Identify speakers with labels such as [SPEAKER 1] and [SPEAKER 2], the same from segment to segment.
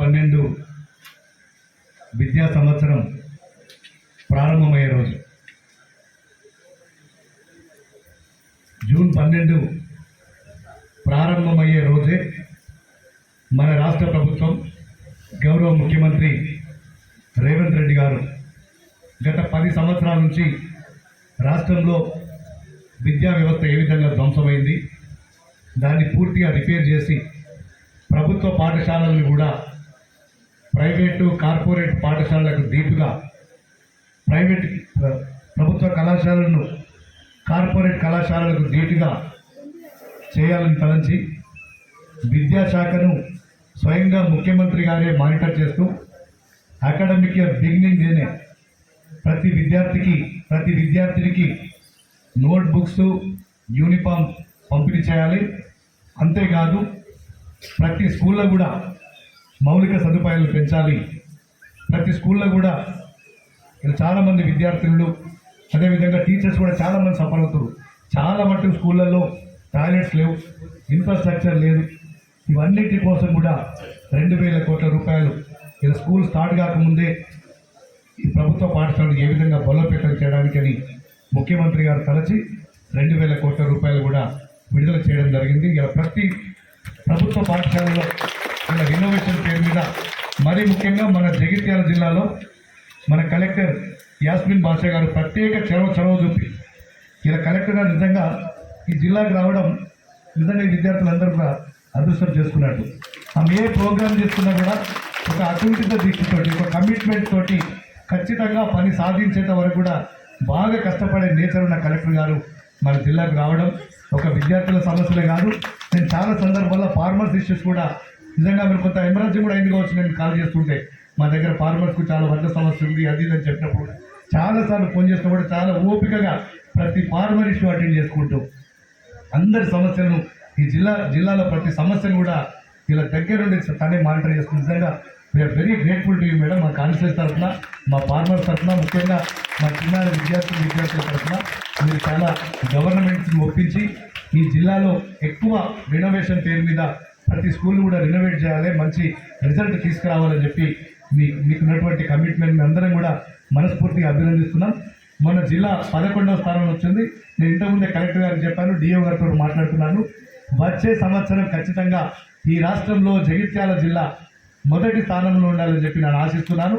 [SPEAKER 1] పన్నెండు విద్యా సంవత్సరం ప్రారంభమయ్యే రోజు. జూన్ పన్నెండు ప్రారంభమయ్యే రోజే మన రాష్ట్ర ప్రభుత్వం గౌరవ ముఖ్యమంత్రి రేవంత్ రెడ్డి గారు గత పది సంవత్సరాల నుంచి రాష్ట్రంలో విద్యా వ్యవస్థ ఏ విధంగా ధ్వంసమైంది దాన్ని పూర్తిగా రిపేర్ చేసి ప్రభుత్వ పాఠశాలలను కూడా ప్రైవేటు కార్పొరేట్ పాఠశాలలకు దీటుగా ప్రైవేట్ ప్రభుత్వ కళాశాలను కార్పొరేట్ కళాశాలలకు దీటుగా చేయాలని తలంచి విద్యాశాఖను స్వయంగా ముఖ్యమంత్రి గారే మానిటర్ చేస్తూ అకాడమిక్ ఇయర్ బిగినింగ్ డేనే ప్రతి విద్యార్థికి ప్రతి విద్యార్థినికి నోట్ బుక్స్ యూనిఫామ్ పంపిణీ చేయాలి. అంతేకాదు ప్రతి స్కూల్లో కూడా మౌలిక సదుపాయాలు పెంచాలి. ప్రతి స్కూల్లో కూడా ఇక్కడ చాలామంది విద్యార్థులు అదేవిధంగా టీచర్స్ కూడా చాలామంది సఫర్ అవుతారు చాలా మటుకు స్కూళ్ళల్లో టాయిలెట్స్ లేవు ఇన్ఫ్రాస్ట్రక్చర్ లేదు. ఇవన్నిటి కోసం కూడా రెండు వేల కోట్ల రూపాయలు ఇలా స్కూల్ స్టార్ట్ కాకముందే ఈ ప్రభుత్వ పాఠశాలను ఏ విధంగా బలోపేతం చేయడానికని ముఖ్యమంత్రి గారు తలచి రెండు వేల కోట్ల రూపాయలు కూడా విడుదల చేయడం జరిగింది. ఇలా ప్రతి ప్రభుత్వ పాఠశాలలో ఇలా రినోవేషన్ మీద. మరీ ముఖ్యంగా మన జగిత్యాల జిల్లాలో మన కలెక్టర్ యాస్మిన్ బాషా గారు ప్రత్యేక చొరవ చొరవ చూపి. ఇలా కలెక్టర్ గారు నిజంగా ఈ జిల్లాకు రావడం నిజంగా ఈ విద్యార్థులందరూ కూడా అదృష్టం చేసుకున్నట్టు. ఆమె ఏ ప్రోగ్రామ్ చేసుకున్నా కూడా ఒక అకుంఠిత దృష్టితోటి ఒక కమిట్మెంట్ తోటి ఖచ్చితంగా పని సాధించేంత వరకు కూడా బాగా కష్టపడే నేచర్ ఉన్న కలెక్టర్ గారు మన జిల్లాకు రావడం ఒక విద్యార్థుల సమస్యలే కాదు నేను చాలా సందర్భాల్లో ఫార్మర్స్ ఇష్యూస్ కూడా నిజంగా మీరు కొంత ఎమర్జెన్సీ కూడా అయింది కావచ్చు నేను కాల్ చేస్తుంటే మా దగ్గర ఫార్మర్స్కు చాలా వడ్డ సమస్య ఉంది అది ఇది అని చెప్పినప్పుడు చాలాసార్లు ఫోన్ చేసినా కూడా చాలా ఓపికగా ప్రతి ఫార్మర్ ఇష్యూ అటెండ్ చేసుకుంటూ అందరి సమస్యలను ఈ జిల్లా జిల్లాలో ప్రతి సమస్యను కూడా ఇలా దగ్గర నుండి తనే మానిటర్ చేస్తుంది నిజంగా we are very grateful to you madam మా కాన్స్టిట్యూన్స్ తరఫున మా ఫార్మర్స్ తరఫున ముఖ్యంగా మా చిన్నారి విద్యార్థులు విద్యార్థుల తరఫున మీరు చాలా గవర్నమెంట్ని ఒప్పించి ఈ జిల్లాలో ఎక్కువ రినోవేషన్ పేరు మీద ప్రతి స్కూల్ కూడా రినోవేట్ చేయాలి మంచి రిజల్ట్ తీసుకురావాలని చెప్పి మీ మీకున్నటువంటి కమిట్మెంట్ అందరం కూడా మనస్ఫూర్తిగా అభినందిస్తున్నాం. మన జిల్లా పదకొండవ స్థానంలో వచ్చింది. నేను ఇంతకుముందే కలెక్టర్ గారికి చెప్పాను డిఓ గారితో మాట్లాడుతున్నాను. వచ్చే సంవత్సరం ఖచ్చితంగా ఈ రాష్ట్రంలో జగిత్యాల జిల్లా మొదటి స్థానంలో ఉండాలని చెప్పి నేను ఆశిస్తున్నాను.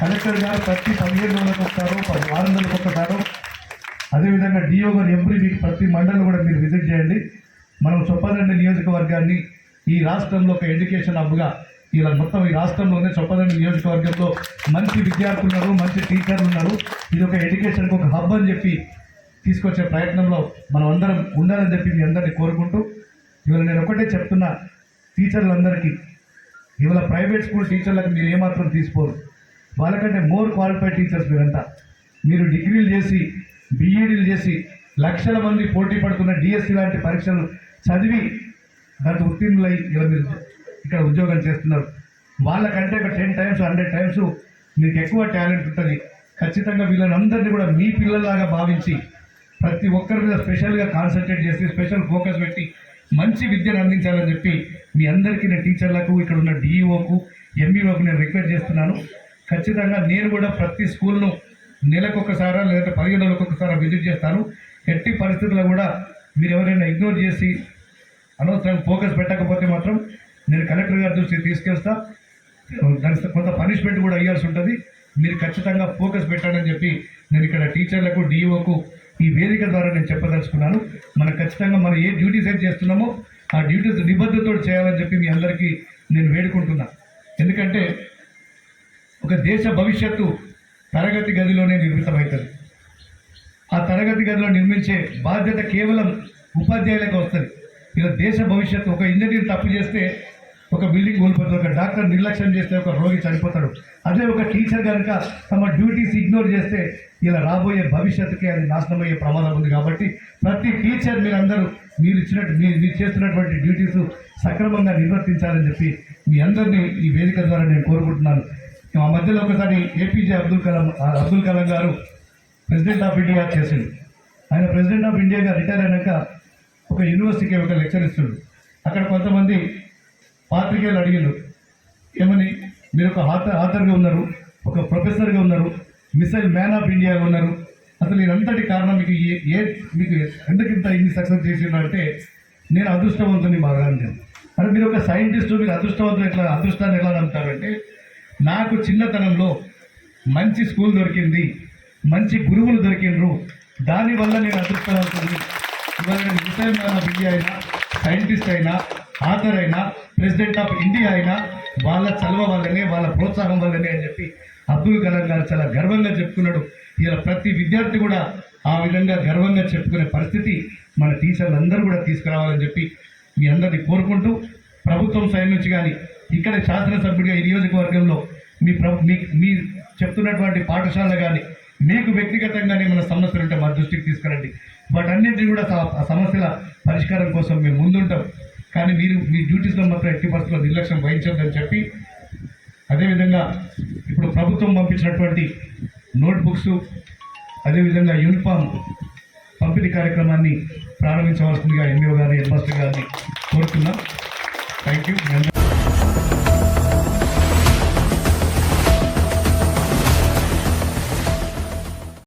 [SPEAKER 1] కలెక్టర్ గారు ప్రతి పదిహేను రోజులకు వస్తారు పది వారం రోజులకు వస్తారు అదేవిధంగా డిఓ గారు ఎవ్రీ వీక్ ప్రతి మండలం కూడా మీరు విజిట్ చేయండి. మనం చొప్పదండి నియోజకవర్గాన్ని ఈ రాష్ట్రంలో ఒక ఎడ్యుకేషన్ హబ్గా ఇలా మొత్తం ఈ రాష్ట్రంలోనే చొప్పదండి నియోజకవర్గంలో మంచి విద్యార్థులు ఉన్నారు మంచి టీచర్లు ఉన్నారు. ఇది ఒక ఎడ్యుకేషన్కి ఒక హబ్ అని చెప్పి తీసుకొచ్చే ప్రయత్నంలో మనం అందరం ఉండాలని చెప్పి మీ అందరినీ కోరుకుంటూ ఇవాళ నేను ఒకటే చెప్తున్నా టీచర్లందరికీ ఇవాళ ప్రైవేట్ స్కూల్ టీచర్లకు మీరు ఏమాత్రం తీసుకోరు. వాళ్ళకంటే మోర్ క్వాలిఫైడ్ టీచర్స్ మీరంతా మీరు డిగ్రీలు చేసి బీఈడీలు చేసి లక్షల మంది పోటీ పడుతున్న డిఎస్సి లాంటి పరీక్షలు చదివి దాంట్లో ఉత్తీర్ణులై ఇలా ఇక్కడ ఉద్యోగం చేస్తున్నారు. వాళ్ళకంటే ఒక టెన్ టైమ్స్ హండ్రెడ్ టైమ్స్ మీకు ఎక్కువ టాలెంట్ ఉంటుంది. ఖచ్చితంగా వీళ్ళని అందరినీ కూడా మీ పిల్లల్లాగా భావించి ప్రతి ఒక్కరి మీద స్పెషల్గా కాన్సన్ట్రేట్ చేసి స్పెషల్ ఫోకస్ పెట్టి మంచి విద్యను అందించాలని చెప్పి మీ అందరికీ నేను టీచర్లకు ఇక్కడ ఉన్న డిఈఓకు ఎంఈఓకు నేను రిక్వెస్ట్ చేస్తున్నాను. ఖచ్చితంగా నేను కూడా ప్రతి స్కూల్ను నెలకొకసారా లేదంటే పదిహేను నెలలకు ఒకసారి విజిట్ చేస్తాను. ఎట్టి పరిస్థితుల్లో కూడా మీరు ఎవరైనా ఇగ్నోర్ చేసి అనవసరంగా ఫోకస్ పెట్టకపోతే మాత్రం నేను కలెక్టర్ గారి దృష్టికి తీసుకెళ్తా. దానికి కొంత పనిష్మెంట్ కూడా అయ్యాల్సి ఉంటుంది. మీరు ఖచ్చితంగా ఫోకస్ పెట్టాలని చెప్పి నేను ఇక్కడ టీచర్లకు డిఈఓకు ఈ వేదిక ద్వారా నేను చెప్పదలుచుకున్నాను. మనం ఖచ్చితంగా మనం ఏ డ్యూటీస్ అయితే చేస్తున్నామో ఆ డ్యూటీస్ నిబద్ధతతో చేయాలని చెప్పి మీ అందరికీ నేను వేడుకుంటున్నా. ఎందుకంటే ఒక దేశ భవిష్యత్తు తరగతి గదిలోనే నిర్మితమవుతుంది ఆ తరగతి గదిలో నిర్మించే బాధ్యత కేవలం ఉపాధ్యాయులకు వస్తుంది. ఇలా దేశ భవిష్యత్తు ఒక ఇంజనీర్ తప్పు చేస్తే ఒక బిల్డింగ్ కోల్పోతుంది ఒక డాక్టర్ నిర్లక్ష్యం చేస్తే ఒక రోగి చనిపోతాడు. అదే ఒక టీచర్ కనుక తమ డ్యూటీస్ ఇగ్నోర్ చేస్తే ఇలా రాబోయే భవిష్యత్తుకి అది నాశనం అయ్యే ప్రమాదం ఉంది కాబట్టి ప్రతి టీచర్ మీరందరూ మీరు ఇచ్చినట్టు మీరు మీరు చేస్తున్నటువంటి డ్యూటీస్ సక్రమంగా నిర్వర్తించాలని చెప్పి మీ అందరినీ ఈ వేదిక ద్వారా నేను కోరుకుంటున్నాను. మా మధ్యలో ఒకసారి ఏపీజే అబ్దుల్ కలాం అబ్దుల్ కలాం గారు ప్రెసిడెంట్ ఆఫ్ ఇండియా చేసింది ఆయన ప్రెసిడెంట్ ఆఫ్ ఇండియాగా రిటైర్ అయినాక ఒక యూనివర్సిటీకి ఒక లెక్చర్ ఇస్తుండు. అక్కడ కొంతమంది పాత్రికేయులు అడిగిండు ఏమని మీరు ఒక ఆథర్ ఆథర్గా ఉన్నారు ఒక ప్రొఫెసర్గా ఉన్నారు మిసైల్ మ్యాన్ ఆఫ్ ఇండియాగా ఉన్నారు. అసలు ఇదంతటి కారణం మీకు ఏ ఏ మీకు ఎందుకు ఇంత ఇన్ని సక్సెస్ చేసిండ్రు నేను అదృష్టవంతుని బాగా నేను. అంటే మీరు ఒక సైంటిస్ట్ మీరు అదృష్టవంతులు ఎట్లా అదృష్టాన్ని ఎలా నమ్ముతారంటే నాకు చిన్నతనంలో మంచి స్కూల్ దొరికింది మంచి గురువులు దొరికిండ్రు దానివల్ల నేను అదృష్టవంతుని ఇవాళ నేను మ్యాన్ ఆఫ్ ఇండియా అయినా సైంటిస్ట్ అయినా ఆథర్ అయినా ప్రెసిడెంట్ ఆఫ్ ఇండియా అయినా వాళ్ళ చలవ వల్లనే వాళ్ళ ప్రోత్సాహం వల్లనే అని చెప్పి అబ్దుల్ కలాం గారు చాలా గర్వంగా చెప్పుకున్నాడు. ఇలా ప్రతి విద్యార్థి కూడా ఆ విధంగా గర్వంగా చెప్పుకునే పరిస్థితి మన టీచర్లందరూ కూడా తీసుకురావాలని చెప్పి మీ అందరినీ కోరుకుంటూ ప్రభుత్వం సైడ్ నుంచి కానీ ఇక్కడ శాసనసభ్యుడిగా ఈ నియోజకవర్గంలో మీ ప్ర మీ మీ చెప్తున్నటువంటి పాఠశాల కానీ మీకు వ్యక్తిగతంగానే మన సమస్యలు ఉంటే మా దృష్టికి తీసుకురండి. వాటన్నింటినీ కూడా ఆ సమస్యల పరిష్కారం కోసం మేము ముందుంటాం. కానీ మీరు మీ డ్యూటీస్లో మాత్రం ఎట్టి పరిస్థితుల్లో నిర్లక్ష్యం వహించొద్దని చెప్పి అదేవిధంగా ఇప్పుడు ప్రభుత్వం పంపించినటువంటి నోట్బుక్స్ అదేవిధంగా యూనిఫామ్ పంపిణీ కార్యక్రమాన్ని ప్రారంభించవలసిందిగా ఎంఈఓ గారిని హెడ్మాస్టర్ గారిని కోరుతున్నాం. Thank you.